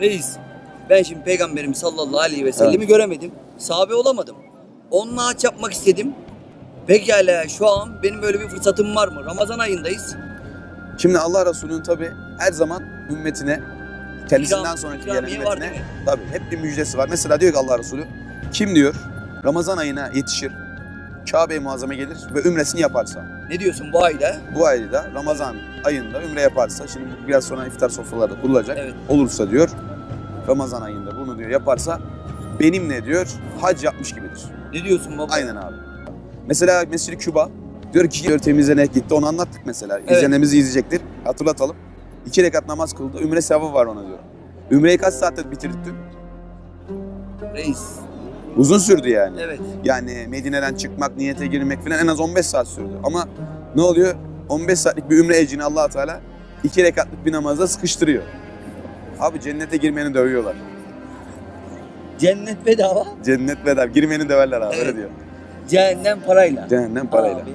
Reis ben şimdi peygamberimi sallallahu aleyhi ve sellemi göremedim. Sahabe olamadım. Onunla haç yapmak istedim. Pekala şu an benim böyle bir fırsatım var mı? Ramazan ayındayız. Şimdi Allah Resulü'nün tabi her zaman ümmetine, kendisinden İkram- sonraki gelen ümmetine tabi hep bir müjdesi var. Mesela diyor ki Allah Resulü, kim diyor Ramazan ayına yetişir, Kabe-i Muazzam'a gelir ve ümresini yaparsa. Ne diyorsun bu ayda? Bu ayda Ramazan ayında ümre yaparsa, şimdi biraz sonra iftar sofraları kurulacak. Evet. Olursa diyor, Ramazan ayında bunu diyor yaparsa, benimle diyor hac yapmış gibidir. Ne diyorsun baba? Aynen abi. Mesela Mescid-i Küba diyor ki diyor temizlenerek gitti. Onu anlattık mesela. Evet. İzleyenlerimiz izleyecektir. Hatırlatalım. İki rekat namaz kıldı. Ümre sevabı var ona diyor. Ümreyi kaç saatte bitirdik dün? Reis. Uzun sürdü yani. Evet. Yani Medine'den çıkmak, niyete girmek falan en az 15 saat sürdü. Ama ne oluyor? 15 saatlik bir ümre ecrini allah Teala iki rekatlık bir namazda sıkıştırıyor. Abi cennete girmeni dövüyorlar. Cennet bedava. Cennet bedava. Girmeni döverler abi Evet. öyle diyor. Cehennem parayla. Cehennem parayla. Abi,